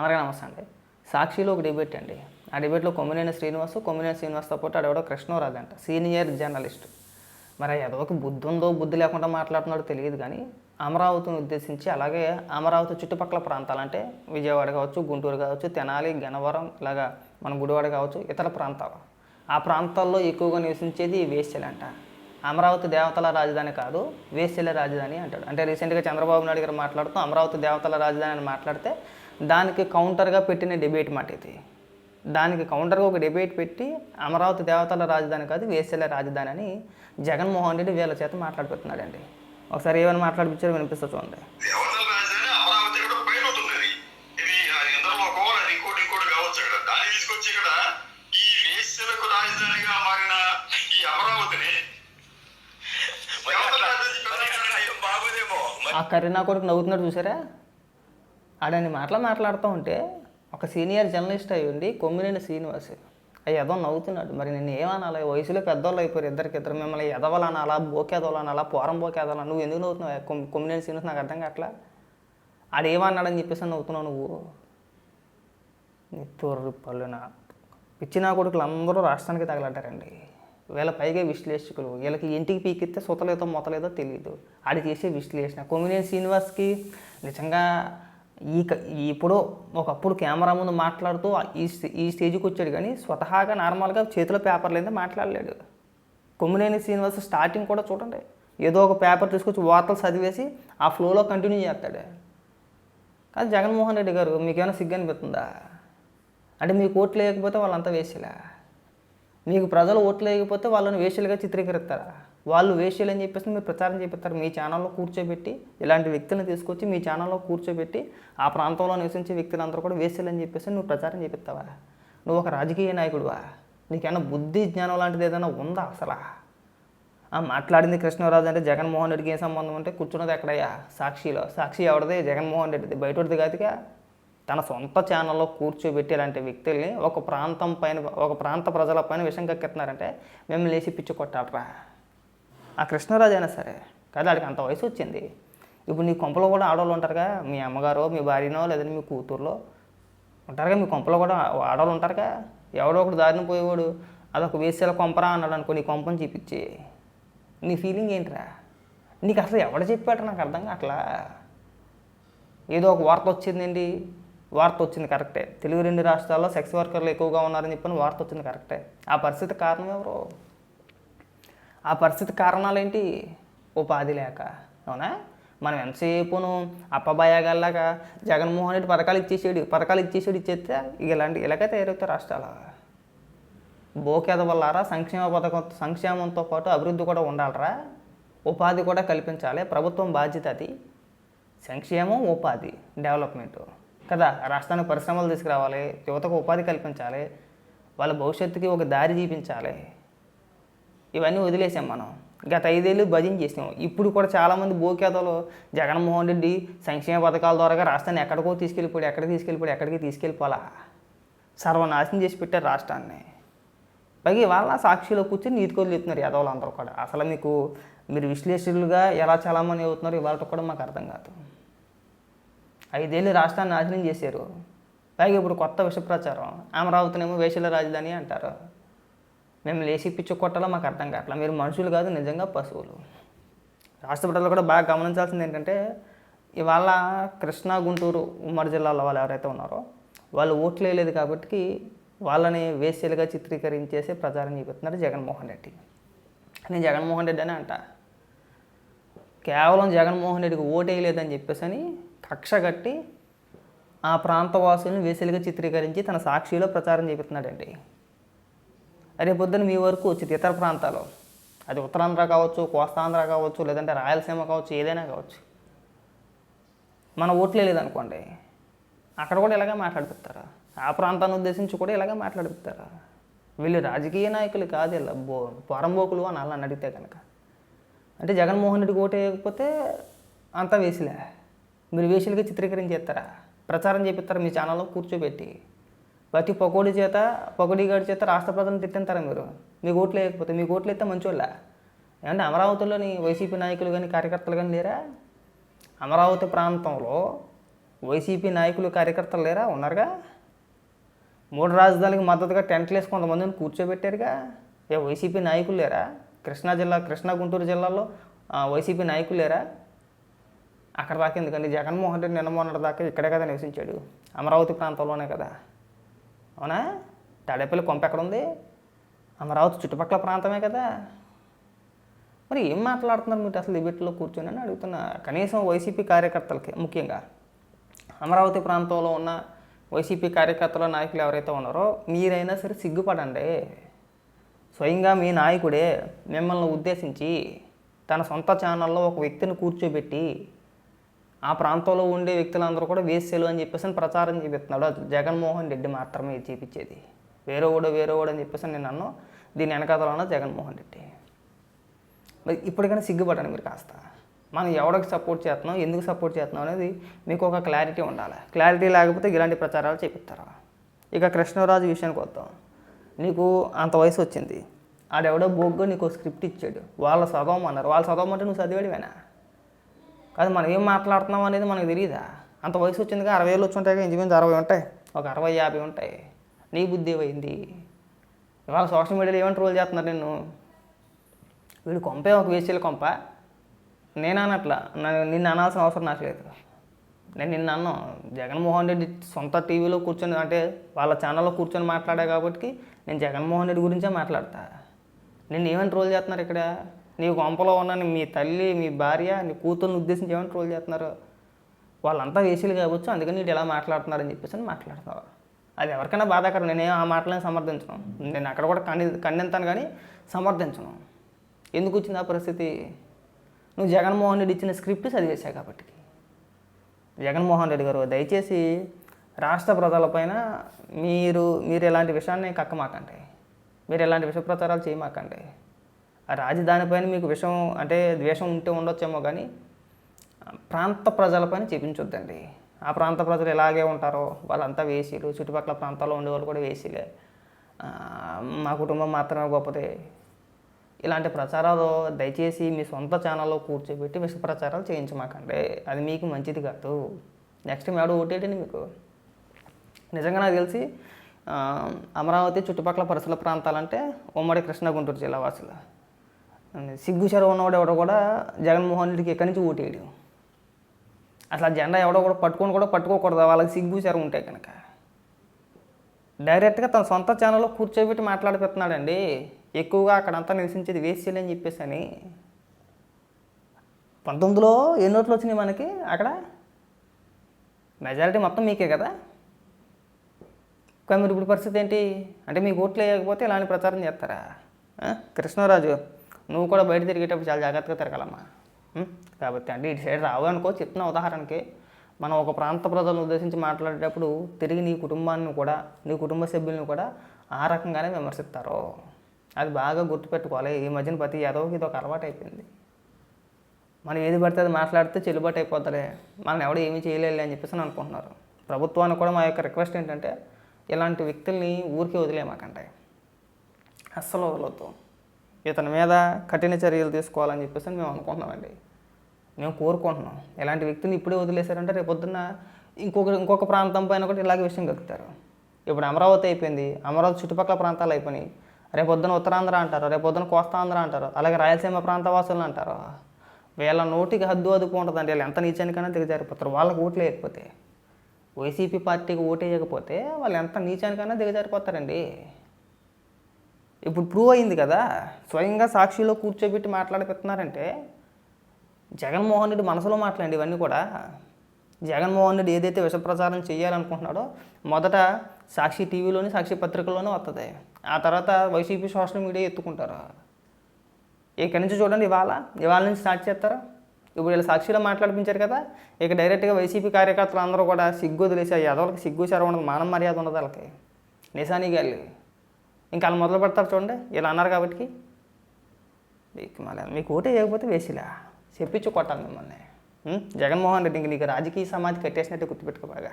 అందరికీ నమస్తే అండి సాక్షిలో ఒక డిబేట్ అండి. ఆ డిబేట్లో కొమ్మినేని శ్రీనివాస్ కొమ్మినేని శ్రీనివాస్తో పాటు ఆడెవడో కృష్ణరాజు అంట సీనియర్ జర్నలిస్ట్ మరి ఎదవకి బుద్ధి ఉందో బుద్ధి లేకుండా మాట్లాడుతున్నాడో తెలియదు కానీ అమరావతిని ఉద్దేశించి అలాగే అమరావతి చుట్టుపక్కల ప్రాంతాలు అంటే విజయవాడ కావచ్చు గుంటూరు కావచ్చు తెనాలి గన్నవరం ఇలాగా మన గుడివాడ కావచ్చు ఇతర ప్రాంతాలు. ఆ ప్రాంతాల్లో ఎక్కువగా నివసించేది ఈ వేశ్యలంట అమరావతి దేవతల రాజధాని కాదు వేశ్యల రాజధాని అంటాడు. అంటే రీసెంట్గా చంద్రబాబు నాయుడు గారు మాట్లాడుతూ అమరావతి దేవతల రాజధాని అని మాట్లాడితే దానికి కౌంటర్గా పెట్టిన డిబేట్ మాట ఇది. దానికి కౌంటర్గా ఒక డిబేట్ పెట్టి అమరావతి దేవతల రాజధాని కాదు వేశ్యల రాజధాని అని జగన్మోహన్ రెడ్డి వీళ్ళ చేత మాట్లాడిపోతున్నాడండి ఒకసారి ఏమైనా మాట్లాడిపించారో వినిపిస్తా చూడండి. ఆ కరీనా కొడుకు నవ్వుతున్నాడు చూసారా? ఆడని మాటలు మాట్లాడుతూ ఉంటే ఒక సీనియర్ జర్నలిస్ట్ అయ్యి ఉండి కొమ్మినేని శ్రీనివాస్ అయ్యి ఎదో నవ్వుతున్నాడు. మరి నేను ఏమనాలి? వయసులో పెద్దోళ్ళు అయిపోయారు ఇద్దరికి ఇద్దరు. మిమ్మల్ని ఎదవలనాలా? బోకేదోలనాలా పోరం బోకేదోలా నువ్వు ఎందుకు నవ్వుతున్నావు? కొమ్మినేని శ్రీనివాస్ నాకు అర్థం కావట్లా? ఆడు ఏమన్నాడని చెప్పేసి నవ్వుతున్నావు నువ్వు? నీ తోర్రు పళ్ళున కొడుకులు అందరూ రాష్ట్రానికి తగలంటారండి వీళ్ళ పైగా విశ్లేషకులు. వీళ్ళకి ఇంటికి పీకిస్తే సుతలేదో మొతలేదో తెలియదు ఆడి చేసే విశ్లేషణ. కొమ్మినేని శ్రీనివాస్కి నిజంగా ఈ క- ఇప్పుడు ఒకప్పుడు కెమెరా ముందు మాట్లాడుతూ ఈ స్టే- ఈ స్టేజ్కి వచ్చాడు కానీ స్వతహాగా నార్మల్గా చేతిలో పేపర్లు లేదా మాట్లాడలేడు. కొమ్మినేని శ్రీనివాస్ స్టార్టింగ్ కూడా చూడండి. ఏదో ఒక పేపర్ తీసుకొచ్చి వార్తలు చదివేసి ఆ ఫ్లోలో కంటిన్యూ చేస్తాడు. కానీ జగన్మోహన్ రెడ్డి గారు మీకేమైనా సిగ్గు అనిపిస్తుందా? అంటే మీకు ఓట్లు వేయకపోతే వాళ్ళంతా వేసేలా? మీకు ప్రజలు ఓట్లు వేయకపోతే వాళ్ళని వేషలుగా చిత్రీకరిస్తారా? వాళ్ళు వేషలు అని చెప్పేసి మీరు ప్రచారం చేపిస్తారు. మీ ఛానల్లో కూర్చోబెట్టి ఇలాంటి వ్యక్తులను తీసుకొచ్చి మీ ఛానల్లో కూర్చోబెట్టి ఆ ప్రాంతంలో నివసించే వ్యక్తులందరూ కూడా వేషలు అని చెప్పేసి నువ్వు ప్రచారం చేపిస్తావా? నువ్వు ఒక రాజకీయ నాయకుడువా? నీకేమైనా బుద్ధి జ్ఞానం లాంటిది ఏదైనా ఉందా అసలా? ఆ మాట్లాడింది కృష్ణరాజు అంటే జగన్మోహన్ రెడ్డికి ఏం సంబంధం అంటే కూర్చున్నది ఎక్కడయ్యా? సాక్షిలో. సాక్షి ఎవరిది? జగన్మోహన్ రెడ్డిది. బయటది కాదుగా. తన సొంత ఛానల్లో కూర్చోబెట్టి ఇలాంటి వ్యక్తుల్ని ఒక ప్రాంతం పైన ఒక ప్రాంత ప్రజల పైన విషం కక్కెత్తున్నారంటే మేము లేచి పిచ్చి కొట్టాలరా ఆ కృష్ణరాజు అయినా సరే కదా వాడికి అంత వయసు వచ్చింది. ఇప్పుడు నీ కొంపలో కూడా ఆడవాళ్ళు ఉంటారుగా. మీ అమ్మగారో మీ భార్యనో లేదంటే మీ కూతుర్లో ఉంటారుగా. మీ కొంపలో కూడా ఆడవాళ్ళు ఉంటారుగా. ఎవడో ఒకడు దారిని పోయేవాడు. అదొక వేసేల కొంపరా అన్నాడు అనుకో నీ కొంపని చూపించి. నీ ఫీలింగ్ ఏంటిరా? నీకు అసలు ఎవడ చెప్పాడు నాకు అర్థం కావట్లా? ఏదో ఒక వార్త వచ్చిందండి. వార్త వచ్చింది కరెక్టే. తెలుగు రెండు రాష్ట్రాల్లో సెక్స్ వర్కర్లు ఎక్కువగా ఉన్నారని చెప్పని వార్త వచ్చింది కరెక్టే. ఆ పరిస్థితి కారణం ఎవరు? ఆ పరిస్థితి కారణాలు ఏంటి ఉపాధి లేక. అవునా? మనం ఎంతసేపును అప్పబాయగల్లాగా జగన్మోహన్ రెడ్డి పథకాలు ఇచ్చేసాడు పథకాలు ఇచ్చేసాడు ఇచ్చేస్తే ఇక ఇలాంటి ఇలాగే తయారవుతాయి రాష్ట్రాలు. బోకేద వల్లారా సంక్షేమ పథకం సంక్షేమంతో పాటు అభివృద్ధి కూడా ఉండాలరా. ఉపాధి కూడా కల్పించాలి. ప్రభుత్వం బాధ్యత అది. సంక్షేమం ఉపాధి డెవలప్మెంట్. కదా? రాష్ట్రానికి పరిశ్రమలు తీసుకురావాలి యువతకు ఉపాధి కల్పించాలి వాళ్ళ భవిష్యత్తుకి ఒక దారి చూపించాలి. ఇవన్నీ వదిలేసాం మనం. గత ఐదేళ్ళు భజన చేసాం ఇప్పుడు కూడా చాలామంది బోకేతలు జగన్మోహన్ రెడ్డి సంక్షేమ పథకాల ద్వారా రాష్ట్రాన్ని ఎక్కడికో తీసుకెళ్ళిపోయాడు ఎక్కడికి తీసుకెళ్ళిపోయాడు ఎక్కడికి తీసుకెళ్ళిపోలా సర్వనాశనం చేసి పెట్టారు రాష్ట్రాన్ని. పైగా ఇవాళ సాక్షిలో కూర్చొని నీతికోలు చెప్తున్నారు యాదవులు అందరూ కూడా. అసలు మీకు మీరు విశ్లేషకులుగా ఎలా చాలామంది అవుతున్నారు ఇవాళ కూడా మాకు అర్థం కాదు. ఐదేళ్ళు రాష్ట్రాన్ని నాశనం చేశారు. పైగా ఇప్పుడు కొత్త విష ప్రచారం అమరావతినేమో వేషల రాజధాని అంటారు. మేము లేచి పిచ్చు కొట్టాలో మాకు అర్థం కావట్లా. మీరు మనుషులు కాదు నిజంగా పశువులు. రాష్ట్ర ప్రజలు కూడా బాగా గమనించాల్సింది ఏంటంటే ఇవాళ కృష్ణా గుంటూరు ఉమ్మడి జిల్లాలో వాళ్ళు ఎవరైతే ఉన్నారో వాళ్ళు ఓట్లు వేయలేదు కాబట్టి వాళ్ళని వేసేలుగా చిత్రీకరించేసి ప్రచారం చేపిస్తున్నారు జగన్మోహన్ రెడ్డి. నేను జగన్మోహన్ రెడ్డి అని అంట. కేవలం జగన్మోహన్ రెడ్డికి ఓటు వేయలేదని చెప్పేసి అని కక్ష కట్టి ఆ ప్రాంతవాసులను వేసేలుగా చిత్రీకరించి తన సాక్షిలో ప్రచారం చేపిస్తున్నాడండి. రేపు పొద్దున్న మీ వరకు వచ్చింది ఇతర ప్రాంతాలు అది ఉత్తరాంధ్ర కావచ్చు కోస్తాంధ్ర కావచ్చు లేదంటే రాయలసీమ కావచ్చు ఏదైనా కావచ్చు. మన ఓట్లే లేదనుకోండి. అక్కడ కూడా ఇలాగే మాట్లాడిపిస్తారా? ఆ ప్రాంతాన్ని ఉద్దేశించి కూడా ఇలాగే మాట్లాడిపిస్తారా? వీళ్ళు రాజకీయ నాయకులు కాదు ఇలా బో పొరంబోకులు అని అలా అడిగితే కనుక. అంటే జగన్మోహన్ రెడ్డికి ఓటు వేయకపోతే అంతా వేసిలే. మీరు వేసులుగా చిత్రీకరించేస్తారా? ప్రచారం చేపిస్తారా మీ ఛానల్లో కూర్చోబెట్టి? ప్రతి పకోడీ చేత పకోడీ గారి చేత రాష్ట్ర ప్రజలను తిట్టింటారా మీరు. మీకు ఓట్లు లేకపోతే మీకు ఓట్లు అయితే మంచోళ్ళ? ఏమంటే అమరావతిలోని వైసీపీ నాయకులు కానీ కార్యకర్తలు కానీ లేరా? అమరావతి ప్రాంతంలో వైసీపీ నాయకులు కార్యకర్తలు లేరా? ఉన్నారుగా? మూడు రాజధానికి మద్దతుగా టెంట్లు వేసి కొంతమందిని కూర్చోబెట్టారుగా? ఏ వైసీపీ నాయకులు లేరా? కృష్ణా జిల్లా కృష్ణా గుంటూరు జిల్లాలో వైసీపీ నాయకులు లేరా? అక్కడ దాకా ఎందుకండి? జగన్మోహన్ రెడ్డి నిన్న మొన్నటి దాకా ఇక్కడే కదా నివసించాడు. అమరావతి ప్రాంతంలోనే కదా. అవునా? తాడేపల్లి కొంప ఎక్కడ ఉంది అమరావతి చుట్టుపక్కల ప్రాంతమే కదా. మరి ఏం మాట్లాడుతున్నారు మీరు అసలు డిబేట్లో కూర్చొని అని అడుగుతున్నా. కనీసం వైసీపీ కార్యకర్తలకి ముఖ్యంగా అమరావతి ప్రాంతంలో ఉన్న వైసీపీ కార్యకర్తల నాయకులు ఎవరైతే ఉన్నారో మీరైనా సరే సిగ్గుపడండి. స్వయంగా మీ నాయకుడే మిమ్మల్ని ఉద్దేశించి తన సొంత ఛానల్లో ఒక వ్యక్తిని కూర్చోబెట్టి ఆ ప్రాంతంలో ఉండే వ్యక్తులందరూ కూడా వేసేలు అని చెప్పేసి ప్రచారం చేపిస్తున్నాడు. అది జగన్మోహన్ రెడ్డి మాత్రమే ఇది చేపించేది. వేరే ఓడో వేరే అని చెప్పేసి నేను అన్నాను దీని వెనకాతలో ఉన్న జగన్మోహన్ రెడ్డి. మరి ఇప్పటికైనా సిగ్గుపడండి మీరు కాస్త. మనం ఎవరికి సపోర్ట్ చేస్తున్నాం ఎందుకు సపోర్ట్ చేస్తున్నాం అనేది మీకు ఒక క్లారిటీ ఉండాలి. క్లారిటీ లేకపోతే ఇలాంటి ప్రచారాలు చేపిస్తారు? ఇక కృష్ణరాజు విషయానికి వద్దాం. నీకు అంత వయసు వచ్చింది. ఆడెవడో బోగ్గా నీకు స్క్రిప్ట్ ఇచ్చాడు. వాళ్ళు చదవమన్నారు వాళ్ళు చదవమంటే నువ్వు చదివాడివేనా? అది మనం ఏం మాట్లాడుతున్నాం అనేది మనకు తెలియదా అంత వయసు వచ్చిందిగా అరవై ఏళ్ళు వచ్చి ఉంటాయి ఇంచుమించు అరవై ఉంటాయి. ఒక అరవై యాభై ఉంటాయి. నీ బుద్ధి ఏమైంది? ఇవాళ సోషల్ మీడియాలో ఏమైనా ట్రోల్ చేస్తున్నారు నిన్ను? వీడు కొంపే ఒక వేసేల కొంప. నేను అనట్లా నిన్ను అనాల్సిన అవసరం నాకు లేదు. నేను నిన్న అన్నాను జగన్మోహన్ రెడ్డి సొంత టీవీలో కూర్చొని అంటే వాళ్ళ ఛానల్లో కూర్చొని మాట్లాడా కాబట్టి నేను జగన్మోహన్ రెడ్డి గురించే మాట్లాడతా. నిన్ను ఏమైనా ట్రోల్ చేస్తున్నారు ఇక్కడ? నీ కొంపలో ఉన్న మీ తల్లి మీ భార్య నీ కూతుర్ని ఉద్దేశించి ఏమైనా ట్రోల్ చేస్తున్నారు? వాళ్ళంతా వేసీలు కావచ్చు అందుకని నీడు ఎలా మాట్లాడుతున్నారని చెప్పేసి అని మాట్లాడుతున్నారు అది ఎవరికైనా బాధాకరం. నేనేం ఆ మాటలను సమర్థించను. నేను అక్కడ కూడా కండి ఖండిస్తాను కానీ సమర్థించను. ఎందుకు వచ్చింది ఆ పరిస్థితి? నువ్వు జగన్మోహన్ రెడ్డి ఇచ్చిన స్క్రిప్ట్ చదివేశావు కాబట్టి. జగన్మోహన్ రెడ్డి గారు దయచేసి రాష్ట్ర ప్రజలపైన మీరు మీరు ఎలాంటి విషయాన్ని కక్కమాకండి. మీరు ఎలాంటి విష ప్రచారాలు చేయమాకండి. ఆ రాజధానిపైన మీకు విషం అంటే ద్వేషం ఉంటే ఉండొచ్చేమో కానీ ప్రాంత ప్రజలపైన చూపించొద్దండి. ఆ ప్రాంత ప్రజలు ఎలాగే ఉంటారో వాళ్ళంతా వేసీలు చుట్టుపక్కల ప్రాంతాల్లో ఉండేవాళ్ళు కూడా వేసీలే. మా కుటుంబం మాత్రమే గొప్పదే. ఇలాంటి ప్రచారాలు దయచేసి మీ సొంత ఛానల్లో కూర్చోబెట్టి విష ప్రచారాలు చేయించమాకండి అది మీకు మంచిది కాదు. నెక్స్ట్ మేడం ఓటేటండి మీకు? నిజంగా నాకు తెలిసి అమరావతి చుట్టుపక్కల పరిసర ప్రాంతాలంటే ఉమ్మడి కృష్ణ గుంటూరు జిల్లా వాసులు. సిగ్గు చెరువు ఉన్నవాడు ఎవడో కూడా జగన్మోహన్ రెడ్డికి ఎక్కడి నుంచి ఓటేయడు. అసలు ఆ జెండా ఎవడో కూడా పట్టుకొని కూడా పట్టుకోకూడదు. వాళ్ళకి సిగ్గు చెరువు ఉంటాయి కనుక. డైరెక్ట్గా తన సొంత ఛానల్లో కూర్చోబెట్టి మాట్లాడిపోతున్నాడండి ఎక్కువగా అక్కడంతా నివసించేది వేస్ట్ అని చెప్పేసి అని. పంతొమ్మిదిలో ఎన్ని ఓట్లు వచ్చినాయి మనకి అక్కడ? మెజారిటీ మొత్తం మీకే కదా? కానీ మీరు ఇప్పుడు పరిస్థితి ఏంటి? అంటే మీకు ఓట్లు వేయకపోతే ఇలాంటి ప్రచారం చేస్తారా? కృష్ణరాజు నువ్వు కూడా బయట తిరిగేటప్పుడు చాలా జాగ్రత్తగా తిరగాలమ్మా. కాబట్టి అంటే ఇటు సైడ్ రావు అనుకో చెప్తున్న ఉదాహరణకి మనం ఒక ప్రాంత ప్రజలను ఉద్దేశించి మాట్లాడేటప్పుడు తిరిగి నీ కుటుంబాన్ని కూడా నీ కుటుంబ సభ్యులను కూడా ఆ రకంగానే విమర్శిస్తారు. అది బాగా గుర్తుపెట్టుకోవాలి. ఈ మధ్యన ప్రతి యాదవకి ఇది ఒక అలవాటు అయిపోయింది మనం ఏది పడితే అది మాట్లాడితే చెల్లుబాటు అయిపోతుంది మనం ఎవడు ఏమీ చేయలేదు అని చెప్పేసి అని అనుకుంటున్నారు. ప్రభుత్వానికి కూడా మా యొక్క రిక్వెస్ట్ ఏంటంటే ఇలాంటి వ్యక్తుల్ని ఊరికే వదిలేమాకంటే అస్సలు వదలొద్దు. ఇతని మీద కఠిన చర్యలు తీసుకోవాలని చెప్పేసి మేము అనుకుంటున్నామండి. మేము కోరుకుంటున్నాం. ఇలాంటి వ్యక్తిని ఇప్పుడే వదిలేశారంటే రేపు పొద్దున్న ఇంకొక ఇంకొక ప్రాంతం పైన కూడా ఇలాగే విషయం కక్కుతారు ఇప్పుడు అమరావతి అయిపోయింది. అమరావతి చుట్టుపక్కల ప్రాంతాలు అయిపోయినాయి. రేపు పొద్దున ఉత్తరాంధ్ర అంటారు. రేపు పొద్దున కోస్తాంధ్ర అంటారు. అలాగే రాయలసీమ ప్రాంత వాసులు అంటారు. వీళ్ళ నోటికి హద్దు అదుపు ఉంటుందండి. వీళ్ళు ఎంత నీచానికైనా దిగజారిపోతారు. వాళ్ళకి ఓట్లు వేయకపోతే వైసీపీ పార్టీకి ఓటు వేయకపోతే వాళ్ళు ఎంత నీచానికైనా దిగజారిపోతారండి. ఇప్పుడు ప్రూవ్ అయింది కదా. స్వయంగా సాక్షిలో కూర్చోబెట్టి మాట్లాడిపెడుతున్నారంటే జగన్మోహన్ రెడ్డి మనసులో మాట్లాడండి ఇవన్నీ కూడా. జగన్మోహన్ రెడ్డి ఏదైతే విష ప్రచారం చేయాలనుకుంటున్నాడో మొదట సాక్షి టీవీలోని సాక్షి పత్రికల్లోనే వస్తుంది ఆ తర్వాత వైసీపీ సోషల్ మీడియా ఎత్తుకుంటారు. ఇక్కడి నుంచి చూడండి ఇవాళ. ఇవాళ నుంచి స్టార్ట్ చేస్తారు. ఇప్పుడు ఇలా సాక్షిలో మాట్లాడిపించారు కదా. ఇక డైరెక్ట్గా వైసీపీ కార్యకర్తలు అందరూ కూడా సిగ్గు వదిలేసి ఎదవలకి సిగ్గు శరం ఉండదు మానం మర్యాద ఉండదు వాళ్ళకి. నిశానీ గాలి ఇంకా వాళ్ళు మొదలు పెడతారు చూడండి. ఇలా అన్నారు కాబట్టి మీకు మళ్ళీ మీకు ఓటే చేయకపోతే వేసిలా. చెప్పించు కొట్టాలి మిమ్మల్ని. జగన్మోహన్ రెడ్డి ఇంక నీకు రాజకీయ సమాధి కట్టేసినట్టే గుర్తుపెట్టుకో బాగా.